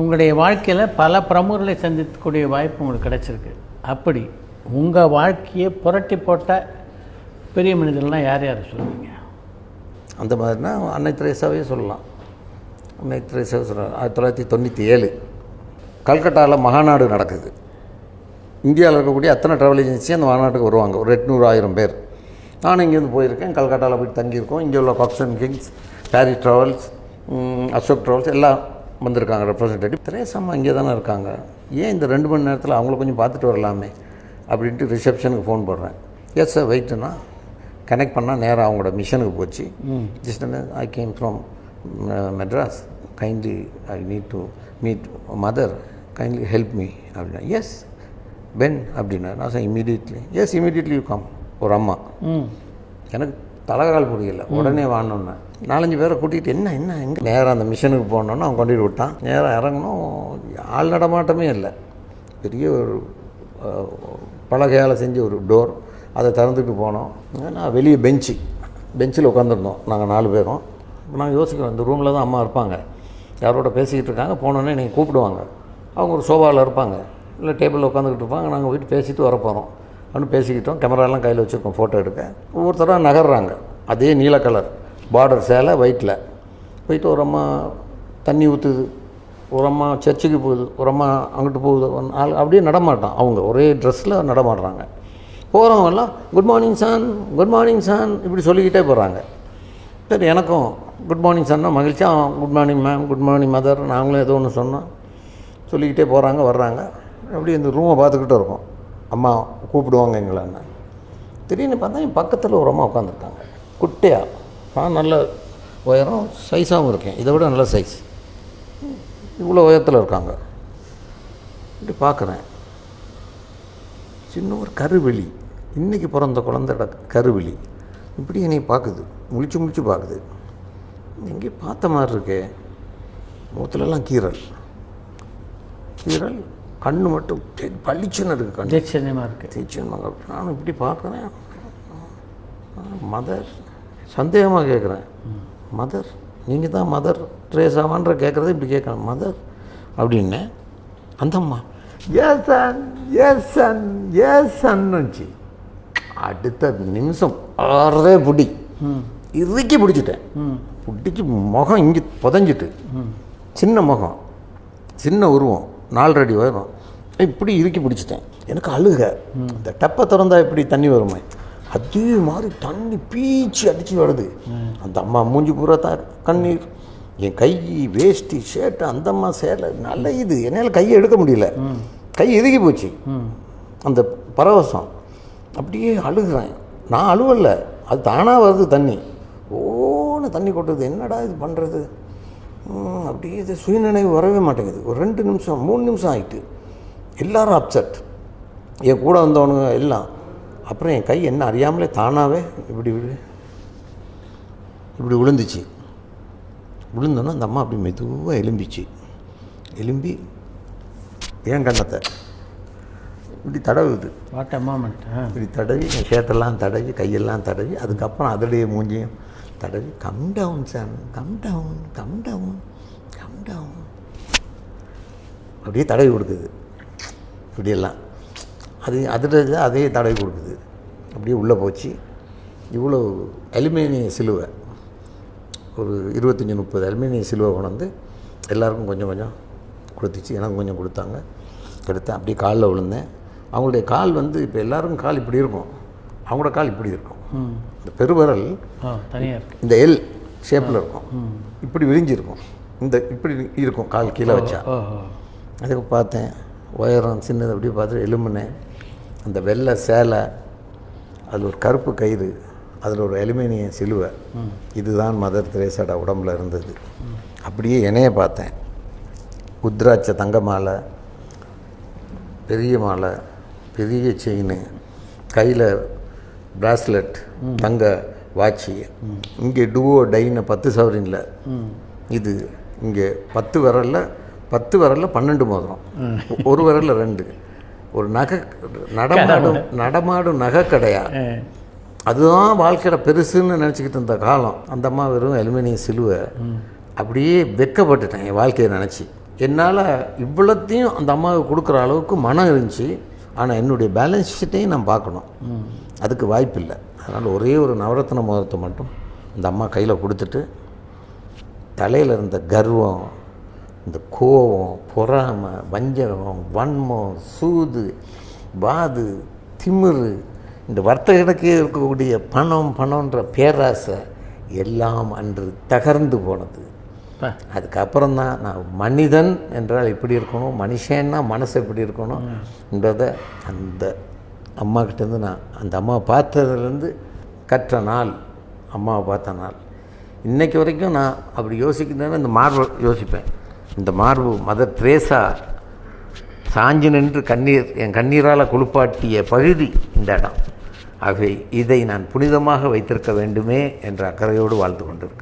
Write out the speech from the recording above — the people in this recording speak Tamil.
உங்களுடைய வாழ்க்கையில் பல பிரமுகர்களை சந்திக்கக்கூடிய வாய்ப்பு உங்களுக்கு கிடைச்சிருக்கு. அப்படி உங்கள் வாழ்க்கையை புரட்டி போட்ட பெரிய மனிதர்கள்லாம் யார் யார் சொல்லுவீங்க? அந்த மாதிரினா அன்னை திரேசாவே சொல்லலாம். அன்னை திரேசாவே சொல்லலாம் ஆயிரத்தி தொள்ளாயிரத்தி தொண்ணூற்றி ஏழு கல்கட்டாவில் மகாநாடு நடக்குது. இந்தியாவில் இருக்கக்கூடிய அத்தனை ட்ராவல் ஏஜென்சி அந்த மாநாட்டுக்கு வருவாங்க. ஒரு எட்நூறு ஆயிரம் பேர். நானும் இங்கேருந்து போயிருக்கேன். கல்கட்டாவில் போய் தங்கியிருக்கோம். இங்கே உள்ள காக்ஸ் அண்ட் கிங்ஸ் பேரி ட்ராவல்ஸ் அசோக் ட்ராவல்ஸ் எல்லாம் வந்திருக்காங்க ரெப்ரசன்டேட்டிவ் திரேசாமா இங்கே தானே இருக்காங்க. ஏன் இந்த ரெண்டு மணி நேரத்தில் அவங்கள கொஞ்சம் பார்த்துட்டு வரலாமே? அப்படின்ட்டு ரிசப்ஷனுக்கு ஃபோன் போடுறேன். எஸ் சார் வெயிட்டுனா கனெக்ட் பண்ணால் நேராக அவங்களோட மிஷனுக்கு போச்சு. Just I came from Madras kindly I need to meet mother kindly help me அப்படின்னா எஸ் பென் அப்படின்னா நான் sir immediately yes immediately you come ஒரு அம்மா. எனக்கு தலைகால் புரியல உடனே வாங்கினோன்னே நாலஞ்சு பேரை கூட்டிகிட்டு என்ன என்ன எங்கே? நேராக அந்த மிஷனுக்கு போனோன்னு அவன் கொண்டுட்டு விட்டான். நேராக இறங்கணும். ஆள் நடமாட்டமே இல்லை. பெரிய ஒரு பலகையால் செஞ்ச ஒரு டோர். அதை திறந்துட்டு போனோம். நான் வெளியே பெஞ்சு. பெஞ்சில் உட்காந்துருந்தோம் நாங்கள் நாலு பேரும். நான் யோசிக்கிறோம் இந்த ரூமில் தான் அம்மா இருப்பாங்க. யாரோட பேசிக்கிட்டு இருக்காங்க போனோன்னே நீங்கள் கூப்பிடுவாங்க. அவங்க ஒரு சோஃபாவில் இருப்பாங்க. இல்லை டேபிளில் உட்காந்துக்கிட்டு இருப்பாங்க. நாங்கள் போயிட்டு பேசிட்டு வர போகிறோம் அப்படின்னு பேசிக்கிட்டோம். கேமராலாம் கையில் வச்சுருக்கோம் ஃபோட்டோ எடுக்க. ஒவ்வொருத்தராக நகர்றாங்க. அதே நீல கலர் பார்டர் சேலை ஒயிட்டில் போயிட்டு ஒரு அம்மா தண்ணி ஊற்றுது ஒரு அம்மா சர்ச்சுக்கு போகுது. ஒரு அம்மா அங்கிட்டு போகுது. ஆள் அப்படியே நடமாட்டான் அவங்க. ஒரே ட்ரெஸ்ஸில் நடமாடுறாங்க. போகிறவங்கெல்லாம் good morning San good morning San இப்படி சொல்லிக்கிட்டே போகிறாங்க சரி எனக்கும் குட் மார்னிங் சொன்னால் மகிழ்ச்சியாக good morning ma'am good morning mother நாங்களும் ஏதோ ஒன்று சொன்னோம். சொல்லிக்கிட்டே போகிறாங்க வர்றாங்க. அப்படியே இந்த ரூமை பார்த்துக்கிட்டு இருக்கோம். அம்மா கூப்பிடுவாங்க எங்களைன்னு திடீர்னு பார்த்தா என் பக்கத்தில் ஒரு அம்மா உட்காந்துருக்காங்க குட்டையாக நான் நல்ல உயரம் சைஸாகவும் இருக்கேன். இதை விட நல்ல சைஸ் இவ்வளோ உயரத்தில் இருக்காங்க. இப்படி பார்க்குறேன். சின்ன ஒரு கருவெளி இன்றைக்கி பிறந்த குழந்தையோட கருவெளி இப்படி என்னை பார்க்குது. முழிச்சு முழிச்சு பார்க்குது. எங்கேயும் பார்த்த மாதிரி இருக்கே. முகத்துலலாம் கீறல். கீறல் கண்ணு மட்டும் பளிச்சுன்னு இருக்குது கண்ணு. தீட்சண்யமாக இருக்குது தீச்சுன்னாங்க நானும் இப்படி பார்க்குறேன். மதர் சந்தேகமாக கேட்குறேன் மதர் நீங்கள் தான் மதர் ட்ரேசாவான்ற கேட்குறத இப்படி கேட்குறேன் மதர் அப்படின்னேன் அந்த அம்மா yes son yes son yes சன்னுச்சு அடுத்த நிமிஷம் ஆறே புடி. இறுக்கி பிடிச்சிட்டேன். பிடிச்சி முகம் இங்கே புதஞ்சிட்டு. சின்ன முகம். சின்ன உருவம். நாலரடி வரும் இப்படி இறுக்கி பிடிச்சிட்டேன். எனக்கு அழுக. இந்த டப்பை திறந்தா இப்படி தண்ணி வருமே? அதே மாதிரி தண்ணி பீச்சு அடித்து வருது. அந்த அம்மா மூஞ்சி பூரா த கண்ணீர். என் கை வேஷ்டி ஷர்ட் அந்த அம்மா சேலை நல்ல இது. என்னால் கையை எடுக்க முடியல. கை இறுகி போச்சு. அந்த பரவசம். அப்படியே அழுகிறேன். நான் அழுவலை அது தானாக வருது தண்ணி. ஓன தண்ணி கொட்டுறது என்னடா இது பண்ணுறது அப்படியே இது சுயநினைவு வரவே மாட்டேங்குது. ஒரு ரெண்டு நிமிஷம் மூணு நிமிஷம் ஆயிட்டு. எல்லாரும் அப்செட் என் கூட வந்தவனுங்க எல்லாம். அப்புறம் என் கை என்ன அறியாமலே தானாகவே இப்படி இப்படி இப்படி விழுந்துச்சு. விழுந்தோன்னா அந்த அம்மா அப்படி மெதுவாக எலும்பிச்சு. எலும்பி என் கண்ணத்தை இப்படி தடவுது. வாட் அ மூமெண்ட் இப்படி தடவி என் ஷர்ட்டெல்லாம் தடவி கையெல்லாம் தடவி அதுக்கப்புறம் அதோடைய மூஞ்சியும் தடவி calm down sir calm down calm down calm down அப்படியே தடவி கொடுக்குது. இப்படியெல்லாம். அது அதில் அதே தடவி கொடுக்குது. அப்படியே உள்ளே போச்சு. இவ்வளோ அலுமினிய சிலுவை. ஒரு இருபத்தஞ்சி முப்பது அலுமினிய சிலுவை கொண்டாந்து எல்லாருக்கும் கொஞ்சம் கொஞ்சம் கொடுத்துச்சு. எனக்கு கொஞ்சம் கொடுத்தாங்க. எடுத்தேன். அப்படியே காலில் விழுந்தேன். அவங்களுடைய கால் வந்து இப்போ எல்லாருக்கும் கால் இப்படி இருக்கும். அவங்களோட கால் இப்படி இருக்கும். இந்த பெருவிரல் இந்த எல் ஷேப்பில் இருக்கும். இப்படி விரிஞ்சிருக்கும். இந்த இப்படி இருக்கும் கால் கீழே வச்சா. அதுக்கு பார்த்தேன் உயரம் சின்னது அப்படியே பார்த்துட்டு எலும்புனேன். அந்த வெள்ளை சேலை அதில் ஒரு கருப்பு கயிறு அதில் ஒரு அலுமினிய சிலுவை. இதுதான் மதர் தெரேசாட உடம்புல இருந்தது. அப்படியே என்னைய பார்த்தேன். உத்ராட்ச தங்க மாலை பெரிய மாலை பெரிய செயின் கையில் பிராஸ்லெட் தங்க வாட்சி இங்கே டுவோ டைன்னு பத்து சவரின்ல. இது இங்கே பத்து விரல்ல பத்து விரல்ல பன்னெண்டு மோதிரம். ஒரு விரல்ல ரெண்டு. ஒரு நகை நடமாடும் நடமாடும் நகை கடையா அதுதான் வாழ்க்கையோட பெருசுன்னு நினச்சிக்கிட்டு இருந்த காலம். அந்த அம்மா வெறும் அலுமினியம் சிலுவை. அப்படியே வெக்கப்பட்டுட்டேன் என் வாழ்க்கையை நினச்சி. என்னால் இவ்வளோத்தையும் அந்த அம்மாவுக்கு கொடுக்குற அளவுக்கு மனம் இருந்துச்சு. ஆனால் என்னுடைய பேலன்ஸ் ஷீட்டையும் நான் பார்க்கணும். அதுக்கு வாய்ப்பு இல்லை. அதனால் ஒரே ஒரு நவரத்ன மோதிரத்தை மட்டும் இந்த அம்மா கையில் கொடுத்துட்டு தலையில் இருந்த கர்வம் இந்த கோபம் பொறாமை வஞ்சகம் வன்மம் சூது வாது திமிரு இந்த வர்த்தகனுக்கு இருக்கக்கூடிய பணம் பணம்ன்ற பேராசை எல்லாம் அன்று தகர்ந்து போனது. அதுக்கப்புறம் தான் நான் மனிதன் என்றால் எப்படி இருக்கணும் மனுஷன்னா மனசு எப்படி இருக்கணும் என்றதை அந்த அம்மா கிட்டேருந்து நான் அந்த அம்மாவை பார்த்ததுலேருந்து கற்ற நாள் அம்மாவை பார்த்த நாள். இன்னைக்கு வரைக்கும் நான் அப்படி யோசிக்கிறேன்னா இந்த மார்பு யோசிப்பேன். இந்த மார்பு மதர் ட்ரேசா சாஞ்சு நின்று கண்ணீர் என் கண்ணீரால் குளிப்பாட்டிய பகுதி இந்த இடம். ஆகவே இதை நான் புனிதமாக வைத்திருக்க வேண்டுமே என்ற அக்கறையோடு வாழ்ந்து கொண்டிருக்கிறேன்.